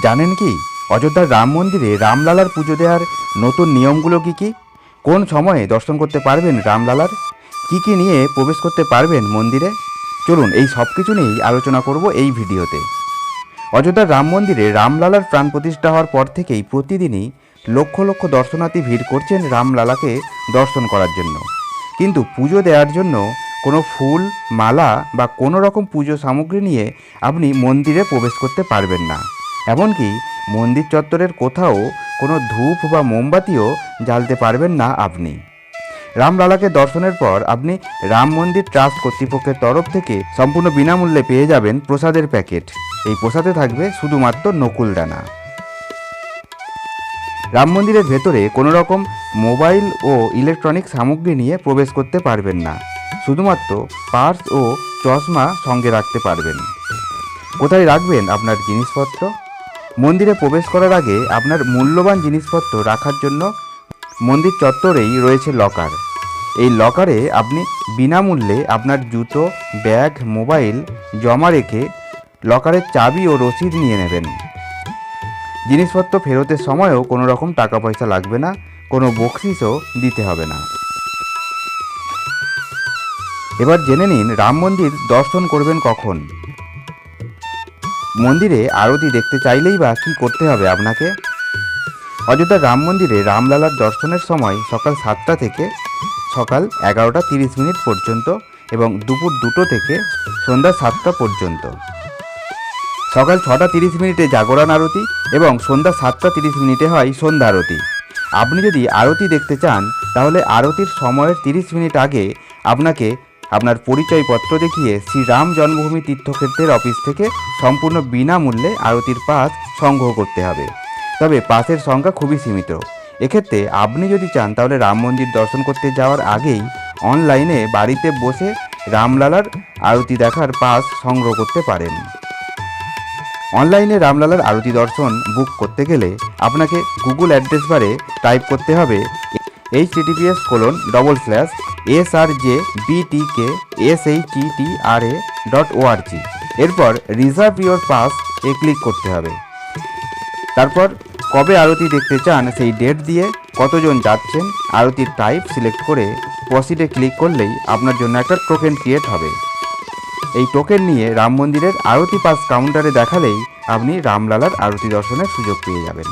জানেন কি? অযোধ্যার রাম মন্দিরে রামলালার পুজো দেওয়ার নতুন নিয়মগুলো কি কি? কোন সময়ে দর্শন করতে পারবেন রামলালার? কি কি নিয়ে প্রবেশ করতে পারবেন মন্দিরে? চলুন, এই সব কিছু নিয়েই আলোচনা করব এই ভিডিওতে। অযোধ্যার রাম মন্দিরে রামলালার প্রাণ প্রতিষ্ঠা হওয়ার পর থেকেই প্রতিদিনই লক্ষ লক্ষ দর্শনার্থী ভিড় করছেন রামলালাকে দর্শন করার জন্য। কিন্তু পুজো দেওয়ার জন্য কোনো ফুল, মালা বা কোনো রকম পুজো সামগ্রী নিয়ে আপনি মন্দিরে প্রবেশ করতে পারবেন না। এমনকি মন্দির চত্বরের কোথাও কোনো ধূপ বা মোমবাতিও জ্বালতে পারবেন না আপনি। রামলালাকে দর্শনের পর আপনি রাম মন্দির ট্রাস্ট কর্তৃপক্ষের তরফ থেকে সম্পূর্ণ বিনামূল্যে পেয়ে যাবেন প্রসাদের প্যাকেট। এই প্রসাদে থাকবে শুধুমাত্র নকুলদানা রাম মন্দিরের ভেতরে কোনো রকম মোবাইল ও ইলেকট্রনিক সামগ্রী নিয়ে প্রবেশ করতে পারবেন না। শুধুমাত্র পার্স ও চশমা সঙ্গে রাখতে পারবেন। কোথায় রাখবেন আপনার জিনিসপত্র? মন্দিরে প্রবেশ করার আগে আপনার মূল্যবান জিনিসপত্র রাখার জন্য মন্দির চত্বরেই রয়েছে লকার। এই লকারে আপনি বিনামূল্যে আপনার জুতো, ব্যাগ, মোবাইল জমা রেখে লকারের চাবি ও রসিদ নিয়ে নেবেন। জিনিসপত্র ফেরতের সময়ও কোনো রকম টাকা পয়সা লাগবে না, কোনো বকশিসও দিতে হবে না। এবার জেনে নিন, রাম মন্দির দর্শন করবেন কখন? মন্দিরে আরতি দেখতে চাইলেই বা কি করতে হবে আপনাকে? অযোধ্যা রাম মন্দিরে রামলালার দর্শনের সময় সকাল সাতটা থেকে সকাল এগারোটা তিরিশ মিনিট পর্যন্ত এবং দুপুর দুটো থেকে সন্ধ্যা সাতটা পর্যন্ত। সকাল ছটা তিরিশ মিনিটে জাগরণ আরতি এবং সন্ধ্যা সাতটা তিরিশ মিনিটে হয় সন্ধ্যা আরতি। আপনি যদি আরতি দেখতে চান, তাহলে আরতির সময়ের তিরিশ মিনিট আগে আপনাকে আপনার পরিচয়পত্র দেখিয়ে শ্রীরাম জন্মভূমি তীর্থক্ষেত্রের অফিস থেকে সম্পূর্ণ বিনামূল্যে আরতির পাস সংগ্রহ করতে হবে। তবে পাসের সংখ্যা খুবই সীমিত। এক্ষেত্রে আপনি যদি চান তাহলে রাম মন্দির দর্শন করতে যাওয়ার আগেই অনলাইনে বাড়িতে বসে রামলালার আরতি দেখার পাস সংগ্রহ করতে পারেন। অনলাইনে রামলালার আরতি দর্শন বুক করতে গেলে আপনাকে গুগল অ্যাড্রেস বারে টাইপ করতে হবে H TTPS colon double slash S R J BTK S H T R A dot ORG এরপর রিজার্ভ ইয়োর পাস এ ক্লিক করতে হবে। তারপর কবে আরতি দেখতে চান সেই ডেট দিয়ে কতজন যাচ্ছেন, আরতির টাইপ সিলেক্ট করে প্রসিডে ক্লিক করলেই আপনার জন্য একটা টোকেন ক্রিয়েট হবে। এই টোকেন নিয়ে রাম মন্দিরের আরতি পাস কাউন্টারে দেখালেই আপনি রামলালার আরতি দর্শনের সুযোগ পেয়ে যাবেন।